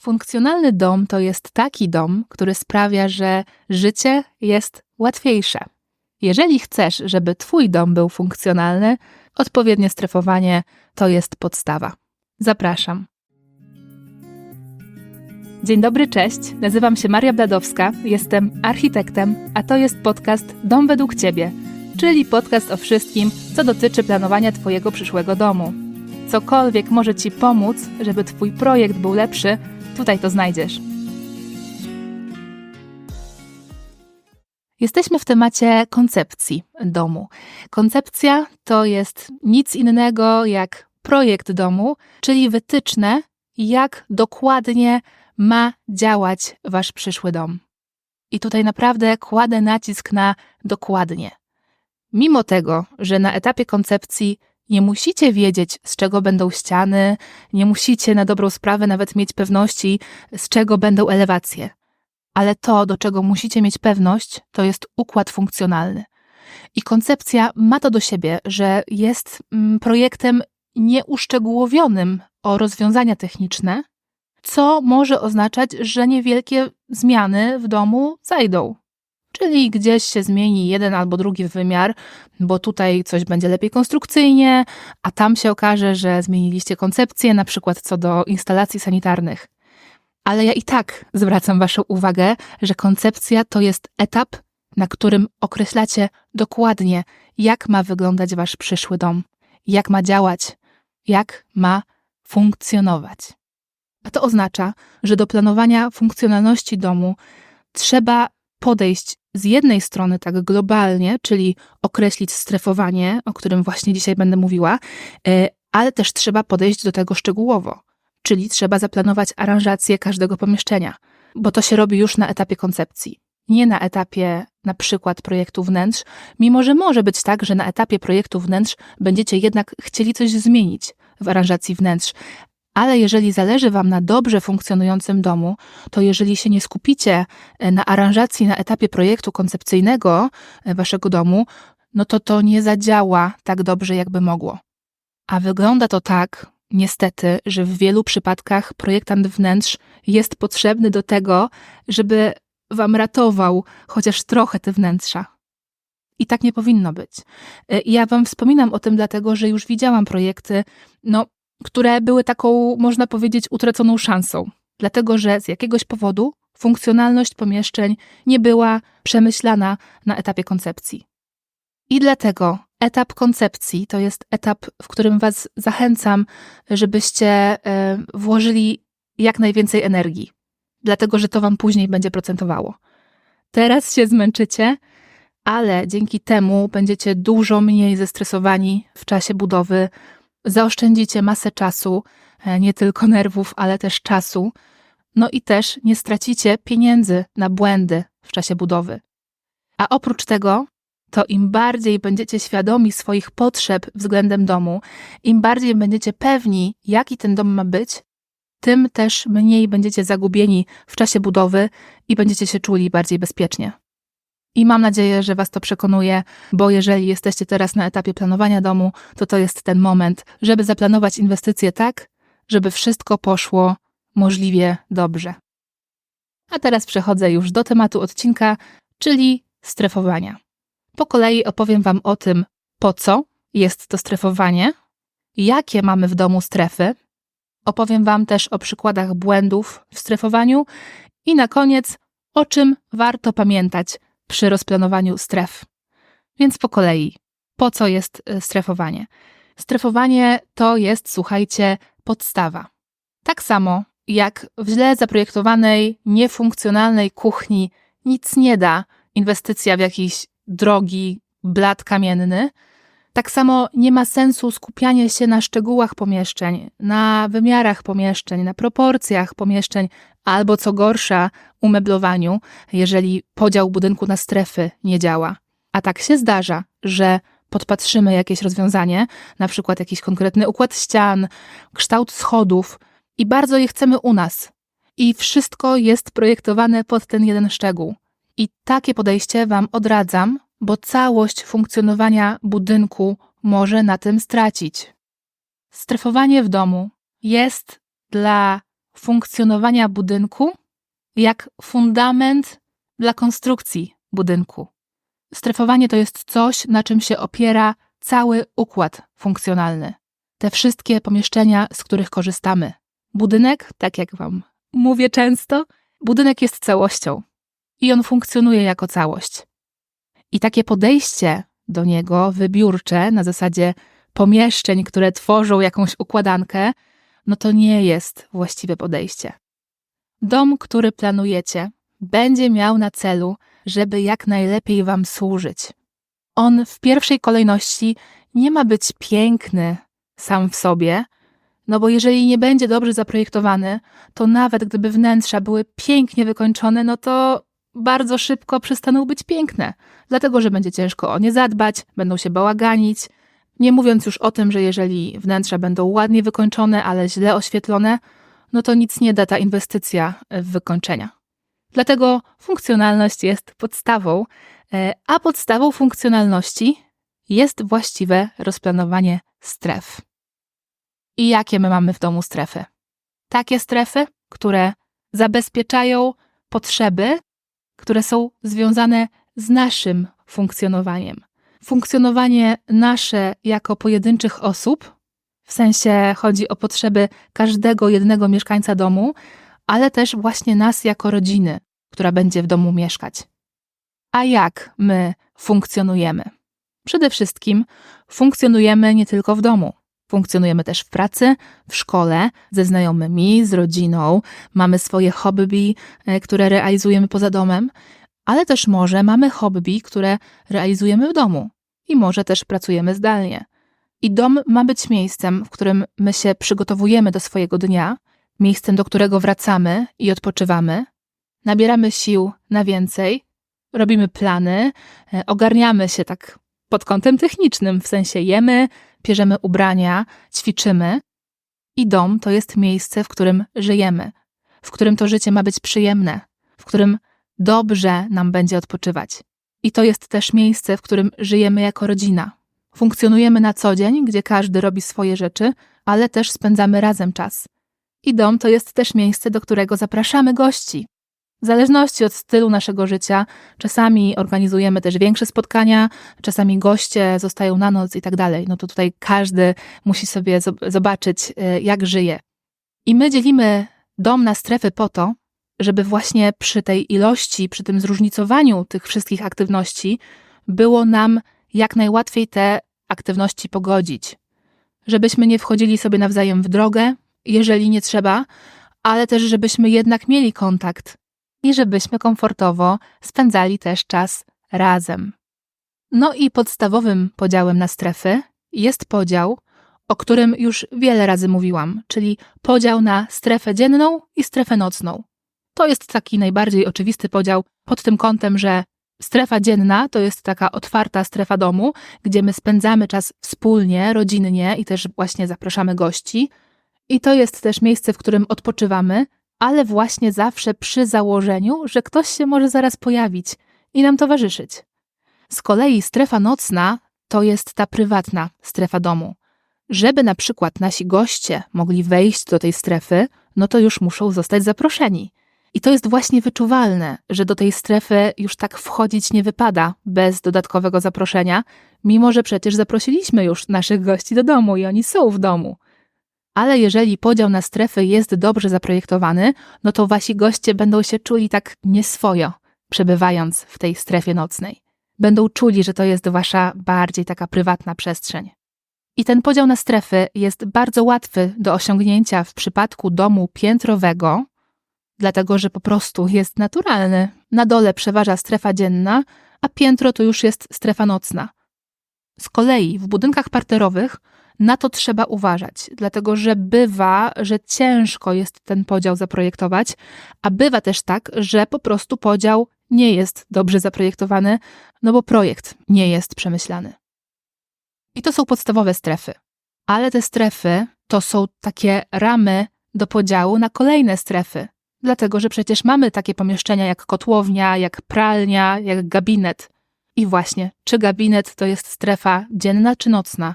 Funkcjonalny dom to jest taki dom, który sprawia, że życie jest łatwiejsze. Jeżeli chcesz, żeby Twój dom był funkcjonalny, odpowiednie strefowanie to jest podstawa. Zapraszam. Dzień dobry, cześć. Nazywam się Maria Bladowska, jestem architektem, a to jest podcast Dom według Ciebie, czyli podcast o wszystkim, co dotyczy planowania Twojego przyszłego domu. Cokolwiek może Ci pomóc, żeby Twój projekt był lepszy, tutaj to znajdziesz. Jesteśmy w temacie koncepcji domu. Koncepcja to jest nic innego jak projekt domu, czyli wytyczne, jak dokładnie ma działać wasz przyszły dom. I tutaj naprawdę kładę nacisk na dokładnie. Mimo tego, że na etapie koncepcji nie musicie wiedzieć, z czego będą ściany, nie musicie na dobrą sprawę nawet mieć pewności, z czego będą elewacje. Ale to, do czego musicie mieć pewność, to jest układ funkcjonalny. I koncepcja ma to do siebie, że jest mm, projektem nieuszczegółowionym o rozwiązania techniczne, co może oznaczać, że niewielkie zmiany w domu zajdą. Czyli gdzieś się zmieni jeden albo drugi wymiar, bo tutaj coś będzie lepiej konstrukcyjnie, a tam się okaże, że zmieniliście koncepcję, na przykład co do instalacji sanitarnych. Ale ja i tak zwracam Waszą uwagę, że koncepcja to jest etap, na którym określacie dokładnie, jak ma wyglądać Wasz przyszły dom, jak ma działać, jak ma funkcjonować. A to oznacza, że do planowania funkcjonalności domu trzeba podejść z jednej strony tak globalnie, czyli określić strefowanie, o którym właśnie dzisiaj będę mówiła, e, ale też trzeba podejść do tego szczegółowo, czyli trzeba zaplanować aranżację każdego pomieszczenia, bo to się robi już na etapie koncepcji. Nie na etapie na przykład projektu wnętrz, mimo że może być tak, że na etapie projektu wnętrz będziecie jednak chcieli coś zmienić w aranżacji wnętrz, ale jeżeli zależy Wam na dobrze funkcjonującym domu, to jeżeli się nie skupicie e, na aranżacji na etapie projektu koncepcyjnego e, Waszego domu, no to to nie zadziała tak dobrze, jakby mogło. A wygląda to tak, niestety, że w wielu przypadkach projektant wnętrz jest potrzebny do tego, żeby Wam ratował chociaż trochę te wnętrza. I tak nie powinno być. E, ja Wam wspominam o tym, dlatego że już widziałam projekty, no, które były taką, można powiedzieć, utraconą szansą, dlatego że z jakiegoś powodu funkcjonalność pomieszczeń nie była przemyślana na etapie koncepcji. I dlatego etap koncepcji to jest etap, w którym Was zachęcam, żebyście e, włożyli jak najwięcej energii, dlatego że to Wam później będzie procentowało. Teraz się zmęczycie, ale dzięki temu będziecie dużo mniej zestresowani w czasie budowy zaoszczędzicie masę czasu, e, nie tylko nerwów, ale też czasu. No i też nie stracicie pieniędzy na błędy w czasie budowy. A oprócz tego, to im bardziej będziecie świadomi swoich potrzeb względem domu, im bardziej będziecie pewni, jaki ten dom ma być, tym też mniej będziecie zagubieni w czasie budowy i będziecie się czuli bardziej bezpiecznie. I mam nadzieję, że Was to przekonuje, bo jeżeli jesteście teraz na etapie planowania domu, to to jest ten moment, żeby zaplanować inwestycje tak, żeby wszystko poszło możliwie dobrze. A teraz przechodzę już do tematu odcinka, czyli strefowania. Po kolei opowiem Wam o tym, po co jest to strefowanie, jakie mamy w domu strefy. Opowiem Wam też o przykładach błędów w strefowaniu i na koniec, o czym warto pamiętać przy rozplanowaniu stref. Więc po kolei, po co jest e, strefowanie? Strefowanie to jest, słuchajcie, podstawa. Tak samo jak w źle zaprojektowanej, niefunkcjonalnej kuchni nic nie da inwestycja w jakiś drogi blat kamienny, tak samo nie ma sensu skupianie się na szczegółach pomieszczeń, na wymiarach pomieszczeń, na proporcjach pomieszczeń, albo co gorsza, umeblowaniu, jeżeli podział budynku na strefy nie działa. A tak się zdarza, że podpatrzymy jakieś rozwiązanie, na przykład jakiś konkretny układ ścian, kształt schodów i bardzo je chcemy u nas. I wszystko jest projektowane pod ten jeden szczegół. I takie podejście Wam odradzam, bo całość funkcjonowania budynku może na tym stracić. Strefowanie w domu jest dla funkcjonowania budynku jak fundament dla konstrukcji budynku. Strefowanie to jest coś, na czym się opiera cały układ funkcjonalny. Te wszystkie pomieszczenia, z których korzystamy. Budynek, tak jak Wam mówię często, budynek jest całością i on funkcjonuje jako całość. I takie podejście do niego wybiórcze na zasadzie pomieszczeń, które tworzą jakąś układankę, no to nie jest właściwe podejście. Dom, który planujecie, będzie miał na celu, żeby jak najlepiej Wam służyć. On w pierwszej kolejności nie ma być piękny sam w sobie, no bo jeżeli nie będzie dobrze zaprojektowany, to nawet gdyby wnętrza były pięknie wykończone, no to bardzo szybko przestaną być piękne, dlatego że będzie ciężko o nie zadbać, będą się bałaganić. Nie mówiąc już o tym, że jeżeli wnętrza będą ładnie wykończone, ale źle oświetlone, no to nic nie da ta inwestycja w wykończenia. Dlatego funkcjonalność jest podstawą, e, a podstawą funkcjonalności jest właściwe rozplanowanie stref. I jakie my mamy w domu strefy? Takie strefy, które zabezpieczają potrzeby, które są związane z naszym funkcjonowaniem. Funkcjonowanie nasze jako pojedynczych osób, w sensie chodzi o potrzeby każdego jednego mieszkańca domu, ale też właśnie nas jako rodziny, która będzie w domu mieszkać. A jak my funkcjonujemy? Przede wszystkim funkcjonujemy nie tylko w domu. Funkcjonujemy też w pracy, w szkole, ze znajomymi, z rodziną, mamy swoje hobby, e, które realizujemy poza domem, ale też może mamy hobby, które realizujemy w domu i może też pracujemy zdalnie. I dom ma być miejscem, w którym my się przygotowujemy do swojego dnia, miejscem, do którego wracamy i odpoczywamy, nabieramy sił na więcej, robimy plany, e, ogarniamy się tak pod kątem technicznym, w sensie jemy, bierzemy ubrania, ćwiczymy. I dom to jest miejsce, w którym żyjemy, w którym to życie ma być przyjemne, w którym dobrze nam będzie odpoczywać. I to jest też miejsce, w którym żyjemy jako rodzina. Funkcjonujemy na co dzień, gdzie każdy robi swoje rzeczy, ale też spędzamy razem czas. I dom to jest też miejsce, do którego zapraszamy gości, w zależności od stylu naszego życia, czasami organizujemy też większe spotkania, czasami goście zostają na noc i tak dalej. No to tutaj każdy musi sobie zobaczyć, y, jak żyje. I my dzielimy dom na strefy po to, żeby właśnie przy tej ilości, przy tym zróżnicowaniu tych wszystkich aktywności, było nam jak najłatwiej te aktywności pogodzić. Żebyśmy nie wchodzili sobie nawzajem w drogę, jeżeli nie trzeba, ale też żebyśmy jednak mieli kontakt i żebyśmy komfortowo spędzali też czas razem. No i podstawowym podziałem na strefy jest podział, o którym już wiele razy mówiłam, czyli podział na strefę dzienną i strefę nocną. To jest taki najbardziej oczywisty podział pod tym kątem, że strefa dzienna to jest taka otwarta strefa domu, gdzie my spędzamy czas wspólnie, rodzinnie i też właśnie zapraszamy gości. I to jest też miejsce, w którym odpoczywamy, ale właśnie zawsze przy założeniu, że ktoś się może zaraz pojawić i nam towarzyszyć. Z kolei strefa nocna to jest ta prywatna strefa domu. Żeby na przykład nasi goście mogli wejść do tej strefy, no to już muszą zostać zaproszeni. I to jest właśnie wyczuwalne, że do tej strefy już tak wchodzić nie wypada bez dodatkowego zaproszenia, mimo że przecież zaprosiliśmy już naszych gości do domu i oni są w domu. Ale jeżeli podział na strefy jest dobrze zaprojektowany, no to wasi goście będą się czuli tak nieswojo, przebywając w tej strefie nocnej. Będą czuli, że to jest wasza bardziej taka prywatna przestrzeń. I ten podział na strefy jest bardzo łatwy do osiągnięcia w przypadku domu piętrowego, dlatego że po prostu jest naturalny. Na dole przeważa strefa dzienna, a piętro to już jest strefa nocna. Z kolei w budynkach parterowych na to trzeba uważać, dlatego że bywa, że ciężko jest ten podział zaprojektować, a bywa też tak, że po prostu podział nie jest dobrze zaprojektowany, no bo projekt nie jest przemyślany. I to są podstawowe strefy. Ale te strefy to są takie ramy do podziału na kolejne strefy. Dlatego, że przecież mamy takie pomieszczenia jak kotłownia, jak pralnia, jak gabinet. I właśnie, czy gabinet to jest strefa dzienna czy nocna?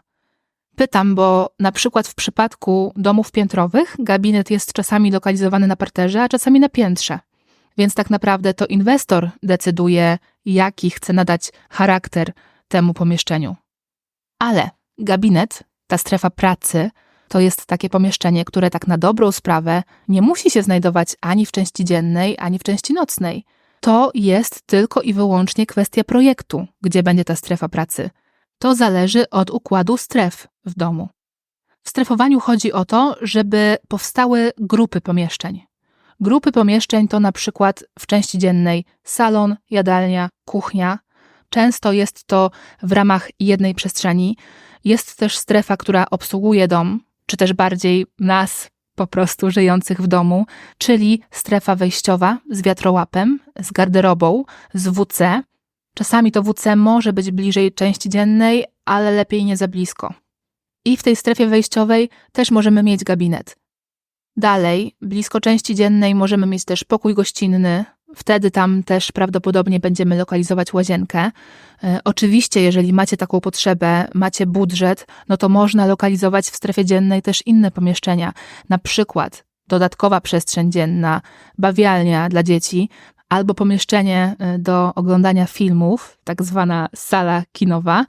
Pytam, bo na przykład w przypadku domów piętrowych gabinet jest czasami lokalizowany na parterze, a czasami na piętrze. Więc tak naprawdę to inwestor decyduje, jaki chce nadać charakter temu pomieszczeniu. Ale gabinet, ta strefa pracy, to jest takie pomieszczenie, które tak na dobrą sprawę nie musi się znajdować ani w części dziennej, ani w części nocnej. To jest tylko i wyłącznie kwestia projektu, gdzie będzie ta strefa pracy. To zależy od układu stref w domu. W strefowaniu chodzi o to, żeby powstały grupy pomieszczeń. Grupy pomieszczeń to na przykład w części dziennej salon, jadalnia, kuchnia. Często jest to w ramach jednej przestrzeni. Jest też strefa, która obsługuje dom, czy też bardziej nas, po prostu żyjących w domu, czyli strefa wejściowa z wiatrołapem, z garderobą, z WC. Czasami to WC może być bliżej części dziennej, ale lepiej nie za blisko. I w tej strefie wejściowej też możemy mieć gabinet. Dalej, blisko części dziennej możemy mieć też pokój gościnny. Wtedy tam też prawdopodobnie będziemy lokalizować łazienkę. E, oczywiście, jeżeli macie taką potrzebę, macie budżet, no to można lokalizować w strefie dziennej też inne pomieszczenia, na przykład dodatkowa przestrzeń dzienna, bawialnia dla dzieci, albo pomieszczenie e, do oglądania filmów, tak zwana sala kinowa.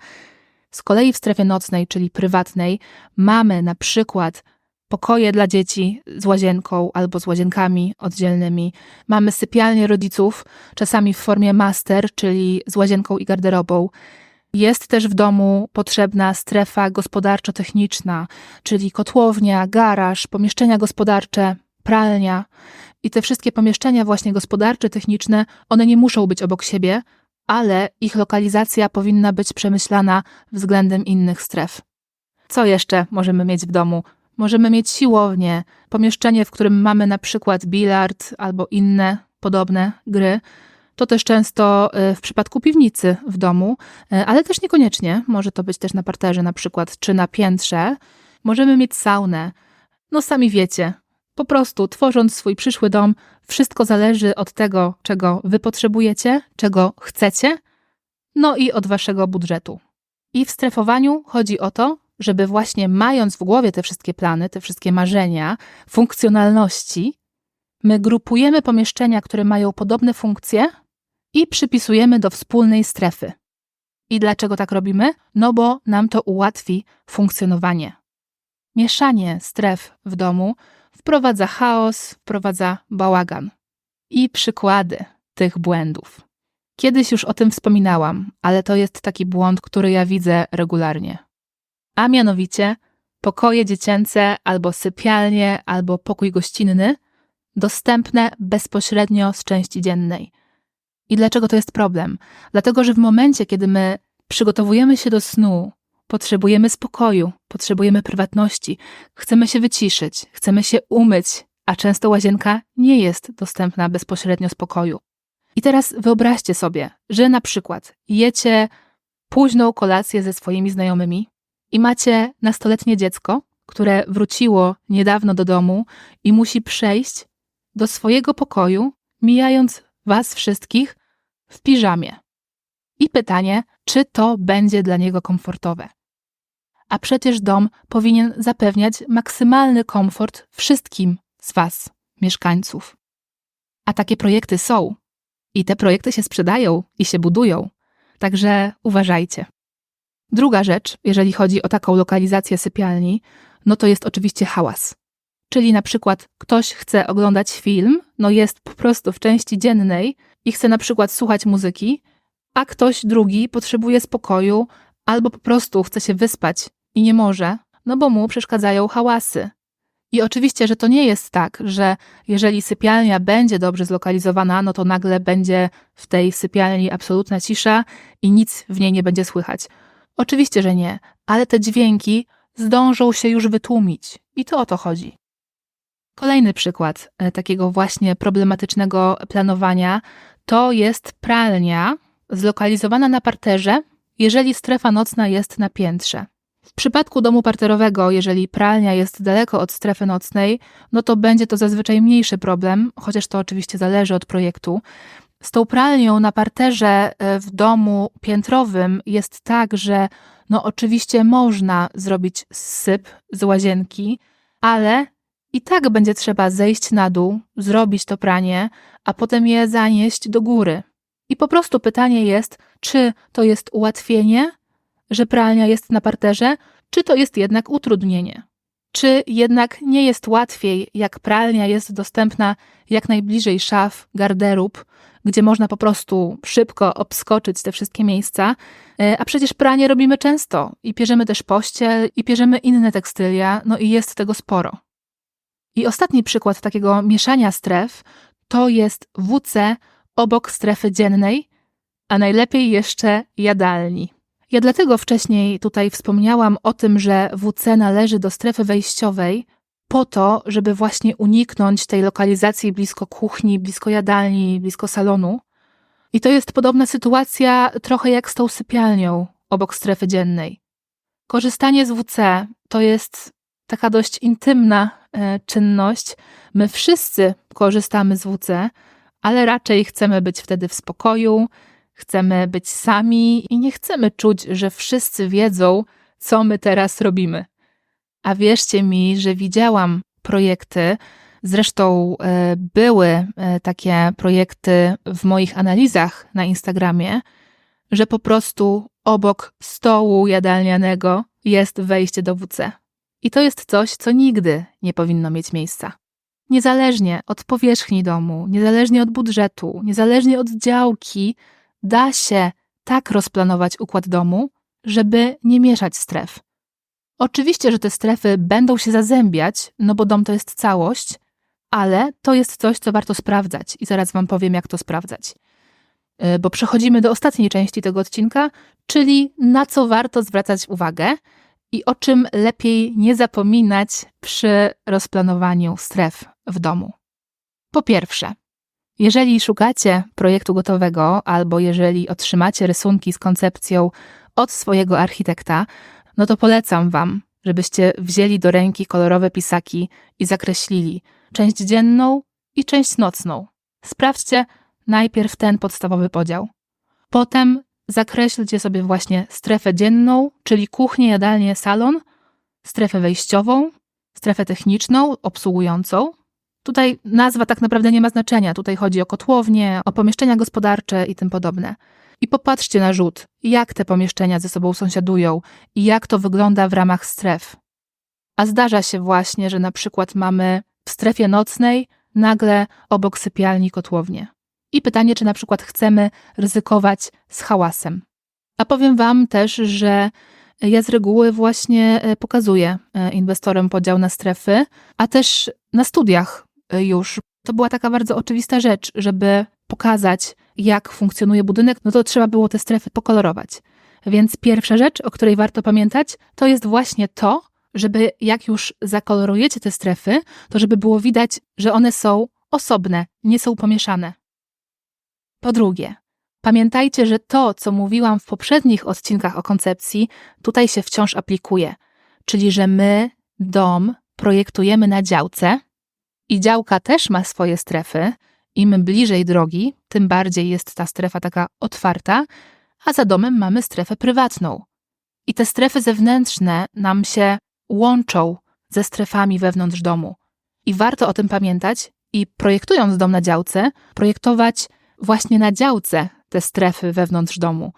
Z kolei w strefie nocnej, czyli prywatnej, mamy na przykład pokoje dla dzieci z łazienką albo z łazienkami oddzielnymi. Mamy sypialnie rodziców, czasami w formie master, czyli z łazienką i garderobą. Jest też w domu potrzebna strefa gospodarczo-techniczna, czyli kotłownia, garaż, pomieszczenia gospodarcze, pralnia. I te wszystkie pomieszczenia właśnie gospodarcze, techniczne, one nie muszą być obok siebie, ale ich lokalizacja powinna być przemyślana względem innych stref. Co jeszcze możemy mieć w domu? Możemy mieć siłownię, pomieszczenie, w którym mamy na przykład bilard albo inne podobne gry. To też często e, w przypadku piwnicy w domu, e, ale też niekoniecznie. Może to być też na parterze na przykład, czy na piętrze. Możemy mieć saunę. No sami wiecie, po prostu tworząc swój przyszły dom, wszystko zależy od tego, czego wy potrzebujecie, czego chcecie, no i od waszego budżetu. I w strefowaniu chodzi o to, żeby właśnie mając w głowie te wszystkie plany, te wszystkie marzenia, funkcjonalności, my grupujemy pomieszczenia, które mają podobne funkcje i przypisujemy do wspólnej strefy. I dlaczego tak robimy? No bo nam to ułatwi funkcjonowanie. Mieszanie stref w domu wprowadza chaos, wprowadza bałagan. I przykłady tych błędów. Kiedyś już o tym wspominałam, ale to jest taki błąd, który ja widzę regularnie a mianowicie pokoje dziecięce albo sypialnie, albo pokój gościnny, dostępne bezpośrednio z części dziennej. I dlaczego to jest problem? Dlatego, że w momencie, kiedy my przygotowujemy się do snu, potrzebujemy spokoju, potrzebujemy prywatności, chcemy się wyciszyć, chcemy się umyć, a często łazienka nie jest dostępna bezpośrednio z pokoju. I teraz wyobraźcie sobie, że na przykład jecie późną kolację ze swoimi znajomymi, i macie nastoletnie dziecko, które wróciło niedawno do domu i musi przejść do swojego pokoju, mijając Was wszystkich w piżamie. I pytanie, czy to będzie dla niego komfortowe. A przecież dom powinien zapewniać maksymalny komfort wszystkim z Was, mieszkańców. A takie projekty są. I te projekty się sprzedają i się budują. Także uważajcie. Druga rzecz, jeżeli chodzi o taką lokalizację sypialni, no to jest oczywiście hałas. Czyli na przykład ktoś chce oglądać film, no jest po prostu w części dziennej i chce na przykład słuchać muzyki, a ktoś drugi potrzebuje spokoju albo po prostu chce się wyspać i nie może, no bo mu przeszkadzają hałasy. I oczywiście, że to nie jest tak, że jeżeli sypialnia będzie dobrze zlokalizowana, no to nagle będzie w tej sypialni absolutna cisza i nic w niej nie będzie słychać. Oczywiście, że nie, ale te dźwięki zdążą się już wytłumić i to o to chodzi. Kolejny przykład e, takiego właśnie problematycznego planowania to jest pralnia zlokalizowana na parterze, jeżeli strefa nocna jest na piętrze. W przypadku domu parterowego, jeżeli pralnia jest daleko od strefy nocnej, no to będzie to zazwyczaj mniejszy problem, chociaż to oczywiście zależy od projektu. Z tą pralnią na parterze e, w domu piętrowym jest tak, że No, oczywiście można zrobić syp z łazienki, ale i tak będzie trzeba zejść na dół, zrobić to pranie, a potem je zanieść do góry. I po prostu pytanie jest, czy to jest ułatwienie, że pralnia jest na parterze, czy to jest jednak utrudnienie. Czy jednak nie jest łatwiej, jak pralnia jest dostępna jak najbliżej szaf, garderób, gdzie można po prostu szybko obskoczyć te wszystkie miejsca, e, a przecież pranie robimy często i pierzemy też pościel i pierzemy inne tekstylia, no i jest tego sporo. I ostatni przykład takiego mieszania stref to jest WC obok strefy dziennej, a najlepiej jeszcze jadalni. Ja dlatego wcześniej tutaj wspomniałam o tym, że WC należy do strefy wejściowej, po to, żeby właśnie uniknąć tej lokalizacji blisko kuchni, blisko jadalni, blisko salonu. I to jest podobna sytuacja trochę jak z tą sypialnią obok strefy dziennej. Korzystanie z WC to jest taka dość intymna e, czynność. My wszyscy korzystamy z WC, ale raczej chcemy być wtedy w spokoju, chcemy być sami i nie chcemy czuć, że wszyscy wiedzą, co my teraz robimy. A wierzcie mi, że widziałam projekty, zresztą e, były e, takie projekty w moich analizach na Instagramie, że po prostu obok stołu jadalnianego jest wejście do WC. I to jest coś, co nigdy nie powinno mieć miejsca. Niezależnie od powierzchni domu, niezależnie od budżetu, niezależnie od działki, da się tak rozplanować układ domu, żeby nie mieszać stref. Oczywiście, że te strefy będą się zazębiać, no bo dom to jest całość, ale to jest coś, co warto sprawdzać i zaraz Wam powiem, jak to sprawdzać. Y, bo przechodzimy do ostatniej części tego odcinka, czyli na co warto zwracać uwagę i o czym lepiej nie zapominać przy rozplanowaniu stref w domu. Po pierwsze, jeżeli szukacie projektu gotowego, albo jeżeli otrzymacie rysunki z koncepcją od swojego architekta, no to polecam Wam, żebyście wzięli do ręki kolorowe pisaki i zakreślili część dzienną i część nocną. Sprawdźcie najpierw ten podstawowy podział. Potem zakreślcie sobie właśnie strefę dzienną, czyli kuchnię, jadalnię, salon, strefę wejściową, strefę techniczną, obsługującą. Tutaj nazwa tak naprawdę nie ma znaczenia. Tutaj chodzi o kotłownie, o pomieszczenia gospodarcze i tym podobne. I popatrzcie na rzut, jak te pomieszczenia ze sobą sąsiadują i jak to wygląda w ramach stref. A zdarza się właśnie, że na przykład mamy w strefie nocnej nagle obok sypialni kotłownię. I pytanie, czy na przykład chcemy ryzykować z hałasem. A powiem Wam też, że ja z reguły właśnie e, pokazuję e, inwestorom podział na strefy, a też na studiach e, już. To była taka bardzo oczywista rzecz, żeby pokazać, jak funkcjonuje budynek, no to trzeba było te strefy pokolorować. Więc pierwsza rzecz, o której warto pamiętać, to jest właśnie to, żeby jak już zakolorujecie te strefy, to żeby było widać, że one są osobne, nie są pomieszane. Po drugie, pamiętajcie, że to, co mówiłam w poprzednich odcinkach o koncepcji, tutaj się wciąż aplikuje. Czyli, że my dom projektujemy na działce i działka też ma swoje strefy. Im bliżej drogi, tym bardziej jest ta strefa taka otwarta, a za domem mamy strefę prywatną. I te strefy zewnętrzne nam się łączą ze strefami wewnątrz domu. I warto o tym pamiętać i projektując dom na działce, projektować właśnie na działce te strefy wewnątrz domu.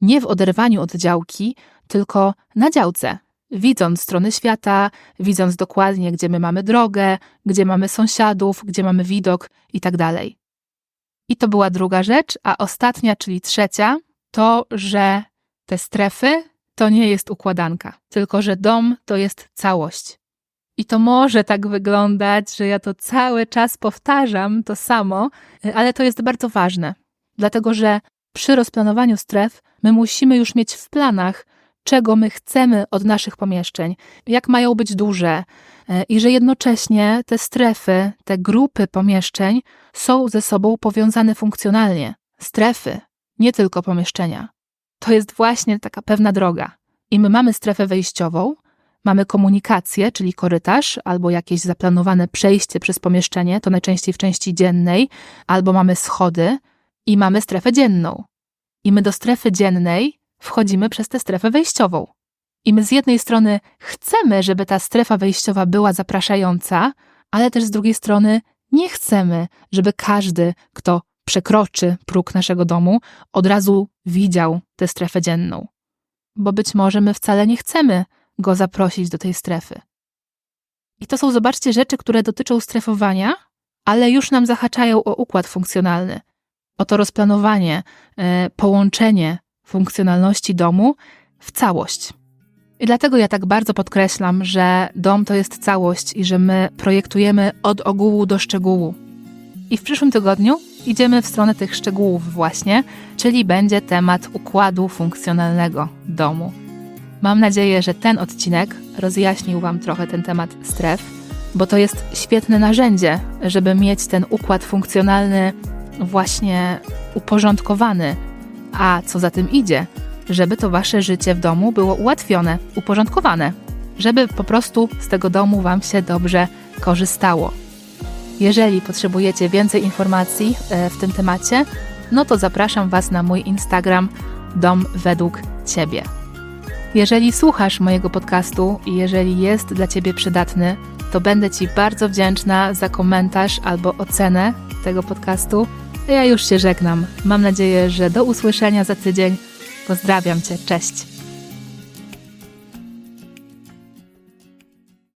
Nie w oderwaniu od działki, tylko na działce, widząc strony świata, widząc dokładnie, gdzie my mamy drogę, gdzie mamy sąsiadów, gdzie mamy widok i tak. I to była druga rzecz, a ostatnia, czyli trzecia, to, że te strefy to nie jest układanka, tylko że dom to jest całość. I to może tak wyglądać, że ja to cały czas powtarzam to samo, ale to jest bardzo ważne, dlatego że przy rozplanowaniu stref my musimy już mieć w planach, czego my chcemy od naszych pomieszczeń, jak mają być duże, e, i że jednocześnie te strefy, te grupy pomieszczeń są ze sobą powiązane funkcjonalnie. Strefy, nie tylko pomieszczenia. To jest właśnie taka pewna droga. I my mamy strefę wejściową, mamy komunikację, czyli korytarz, albo jakieś zaplanowane przejście przez pomieszczenie, to najczęściej w części dziennej, albo mamy schody i mamy strefę dzienną. I my do strefy dziennej wchodzimy przez tę strefę wejściową. I my z jednej strony chcemy, żeby ta strefa wejściowa była zapraszająca, ale też z drugiej strony nie chcemy, żeby każdy, kto przekroczy próg naszego domu, od razu widział tę strefę dzienną. Bo być może my wcale nie chcemy go zaprosić do tej strefy. I to są, zobaczcie, rzeczy, które dotyczą strefowania, ale już nam zahaczają o układ funkcjonalny, o to rozplanowanie, e, połączenie funkcjonalności domu w całość. I dlatego ja tak bardzo podkreślam, że dom to jest całość i że my projektujemy od ogółu do szczegółu. I w przyszłym tygodniu idziemy w stronę tych szczegółów, właśnie, czyli będzie temat układu funkcjonalnego domu. Mam nadzieję, że ten odcinek rozjaśnił Wam trochę ten temat stref, bo to jest świetne narzędzie, żeby mieć ten układ funkcjonalny właśnie uporządkowany. A co za tym idzie, żeby to Wasze życie w domu było ułatwione, uporządkowane, żeby po prostu z tego domu Wam się dobrze korzystało. Jeżeli potrzebujecie więcej informacji e, w tym temacie, no to zapraszam Was na mój Instagram Dom według Ciebie. Jeżeli słuchasz mojego podcastu i jeżeli jest dla Ciebie przydatny, to będę Ci bardzo wdzięczna za komentarz albo ocenę tego podcastu. Ja już się żegnam. Mam nadzieję, że do usłyszenia za tydzień. Pozdrawiam Cię. Cześć.